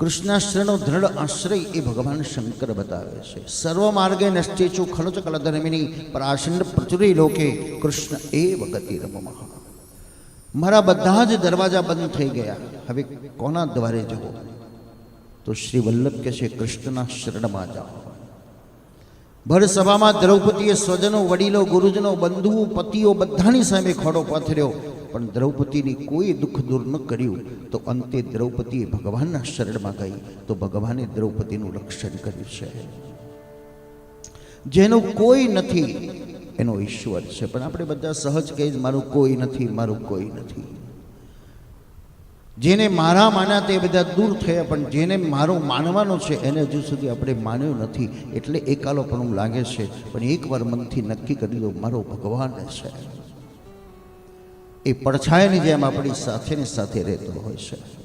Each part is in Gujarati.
કૃષ્ણાશ્રયનો દ્રઢ આશ્રય એ ભગવાન શંકર બતાવે છે. સર્વ માર્ગે નશ્ચેચુ ખલચ કલધર્મિની પરાશંડ પ્રચુરી લોકે કૃષ્ણ એ વગતિ રમમાં મારા બધા જ દરવાજા બંધ થઈ ગયા. હવે કોના દ્વારે જવો? તો શ્રી વલ્લભ કહે છે, કૃષ્ણના શરણમાં જાઓ. ભર સભામાં દ્રૌપદીએ સ્વજનો, વડીલો, ગુરુજનો, બંધુઓ, પતિઓ બધાની સામે ખોડો પાથર્યો. પણ દ્રૌપદીની કોઈ દુઃખ દૂર ન કર્યું, તો અંતે દ્રૌપદીએ ભગવાનના શરણમાં ગઈ, તો ભગવાને દ્રૌપદીનું રક્ષણ કર્યું છે. જેનું કોઈ નથી, એનો ઈશ્વર છે. પણ આપણે બધા સહજ કહીએ જ મારું કોઈ નથી, મારું કોઈ નથી. જેને મારા માન્યા તે બધા દૂર થયા, પણ જેને મારો માનવાનો છે, એને હજુ સુધી આપણે માન્યો નથી. એટલે એકાલો પણ લાગે છે, પણ એકવાર મનથી નક્કી કરી દો મારો ભગવાન છે. એ પડછાયાની જેમ આપણી સાથેની સાથે રહેતો હોય છે.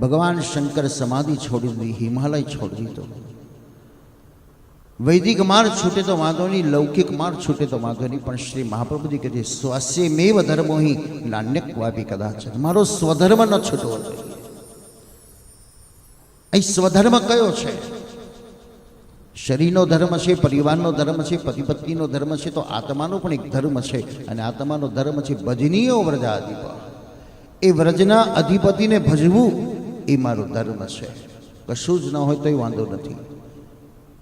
ભગવાન શંકર સમાધિ છોડી દીધી હિમાલય છોડી દીધો. વૈદિક માર્ગ છૂટે તો વાંધો નહીં, લૌકિક માર્ગ છૂટે તો વાંધો નહીં, પણ શ્રી મહાપ્રભુજી કહે છે સ્વાસ્ય મેવ ધર્મોહી નાન્યક વાપી કદાચ મારો સ્વધર્મ ન છૂટવો જોઈએ. અહીં સ્વધર્મ કયો છે? શરીરનો ધર્મ છે, પરિવારનો ધર્મ છે પતિ પત્નીનો ધર્મ છે, તો આત્માનો પણ એક ધર્મ છે. અને આત્માનો ધર્મ છે ભજનીય વ્રજાધિપ. એ વ્રજના અધિપતિને ભજવું એ મારો ધર્મ છે. કશું જ ન હોય તોય વાંધો નથી.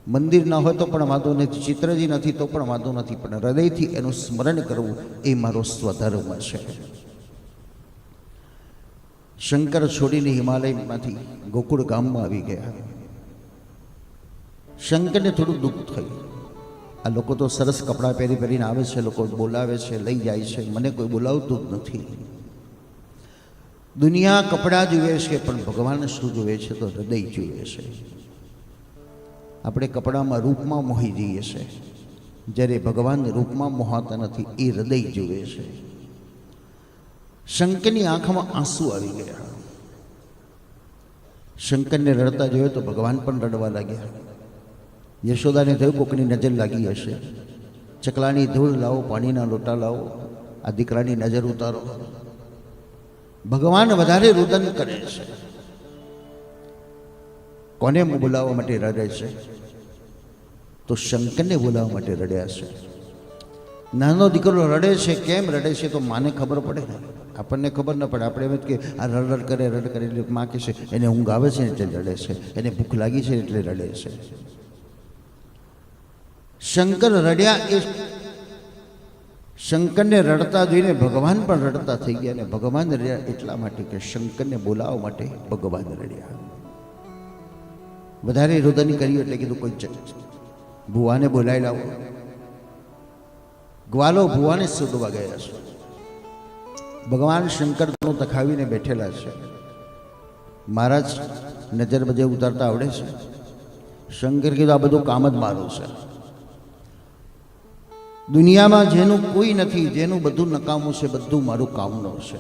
મંદિર ન હોય તો પણ વાંધો નથી, ચિત્રજી નથી તો પણ વાંધો નથી, પણ હૃદયથી એનું સ્મરણ કરવું એ મારો સ્વધર્મ છે. શંકર છોડીને હિમાલયમાંથી ગોકુળ ગામમાં આવી ગયા. શંકરને થોડું દુઃખ થયું. આ લોકો તો સરસ કપડાં પહેરી પહેરીને આવે છે, લોકો બોલાવે છે, લઈ જાય છે. મને કોઈ બોલાવતું જ નથી. દુનિયા કપડાં જુએ છે, પણ ભગવાન શું જુએ છે તો હૃદય જુએ છે. આપણે કપડામાં રૂપમાં મોહી જઈએ છે. જ્યારે ભગવાન રૂપમાં મોહાતા નથી, એ હૃદય જુએ છે. શંકરની આંખમાં આંસુ આવી ગયા. શંકરને રડતા જોયો તો ભગવાન પણ રડવા લાગ્યા. યશોદાને થયું કોકની નજર લાગી હશે. ચકલાની ધૂળ લાવો, પાણીના લોટા લાવો, આ દીકરાની નજર ઉતારો. ભગવાન વધારે રુદન કરે છે. કોને બોલાવવા માટે રડે છે? તો શંકરને બોલાવવા માટે રડ્યા છે. નાનો દીકરો રડે છે, કેમ રડે છે તો માને ખબર પડે ને? આપણને ખબર ન પડે. આપણે એમ જ કે આ રડ રડ કરે રડ કરે એટલે માં કે છે, એને ઊંઘ આવે છે એટલે રડે છે. એને ભૂખ લાગી છે એટલે રડે છે. શંકર રડ્યા એ શંકરને રડતા જોઈને ભગવાન પણ રડતા થઈ ગયા અને ભગવાન રડ્યા એટલા માટે કે શંકરને બોલાવવા માટે ભગવાન રડ્યા. વધારે રુદન કર્યું એટલે કીધું કોઈ ભુવાને બોલાવી લાવો. ગ્વાલો ભુવાને શોધવા ગયા છે. ભગવાન શંકર તખાવીને બેઠેલા છે. મહારાજ નજર બજે ઉતારતા આવડે છે. શંકર કીધું, આ બધું કામ જ મારું છે. દુનિયામાં જેનું કોઈ નથી, જેનું બધું નકામું છે, બધું મારું કામનું છે.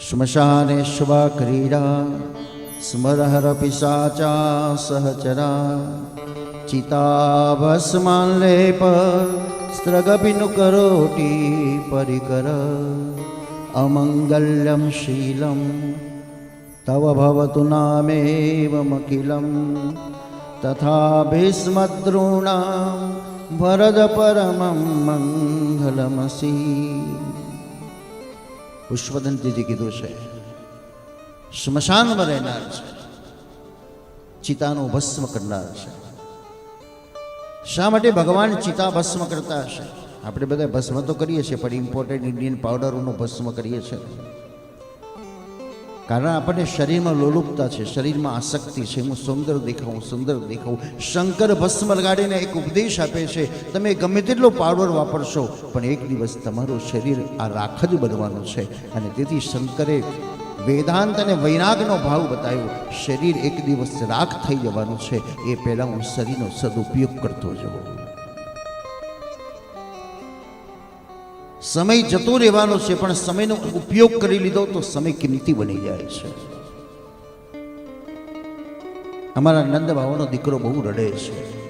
શ્મશાને શ્વા ક્રીડા, સ્મરહર પિશાચા સહચરા ચિતાભસ્માન લેપ સ્ત્રગપિનુ કરોટી પરિકર, અમંગલ્યમ શીલમ, તવ ભવતુ નામેવમખિલમ તથા ભીષ્મદ્રોણામ ભરદ પરમં મંગલમસી પુષ્પદંતીજી કીધું છે સ્મશાનમાં રહેનાર છે ચિતાનું ભસ્મ કરનાર છે શા માટે ભગવાન ચિતા ભસ્મ કરતા હશે આપણે બધા ભસ્મ તો કરીએ છીએ પણ ઇમ્પોર્ટેન્ટ ઇન્ડિયન પાવડરોનું ભસ્મ કરીએ છીએ કારણ આપણને શરીરમાં લોલુપતા છે, શરીરમાં આસક્તિ છે. હું સુંદર દેખાઉં સુંદર દેખાઉં. શંકર ભસ્મ લગાડીને એક ઉપદેશ આપે છે, તમે ગમે તેટલો પાવડર વાપરશો, પણ એક દિવસ તમારું શરીર આ રાખ જ બનવાનું છે. અને તેથી શંકરે વેદાંત અને વૈરાગનો ભાવ બતાવ્યો, શરીર એક દિવસ રાખ થઈ જવાનું છે. એ પહેલાં હું શરીરનો સદુપયોગ કરતો જવો સમય જતો રહેવાનો છે, પણ સમયનો ઉપયોગ કરી લીધો તો સમય કિંમતી બની જાય છે. અમારા નંદ બાવાનો દીકરો બહુ રડે છે.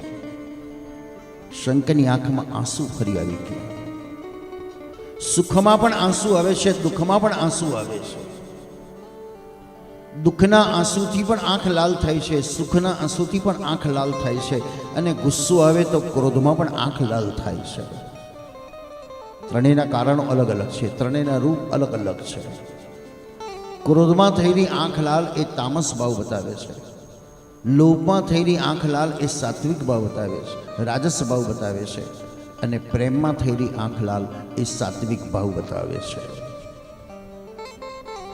શંકરની આંખમાં આંસુ ફરી આવી ગયા. સુખમાં પણ આંસુ આવે છે, દુઃખમાં પણ આંસુ આવે છે. દુઃખના આંસુથી પણ આંખ લાલ થાય છે, સુખના આંસુથી પણ આંખ લાલ થાય છે, અને ગુસ્સો આવે તો ક્રોધમાં પણ આંખ લાલ થાય છે. ત્રણેયના કારણો અલગ અલગ છે. ત્રણેયના રૂપ અલગ અલગ છે. ક્રોધમાં થયેલી આંખ લાલ એ તામસ ભાવ બતાવે છે. લોભમાં થયેલી આંખ લાલ એ સાત્વિક ભાવ બતાવે છે. રાજસ ભાવ બતાવે છે. અને પ્રેમમાં થયેલી આંખ લાલ એ સાત્વિક ભાવ બતાવે છે.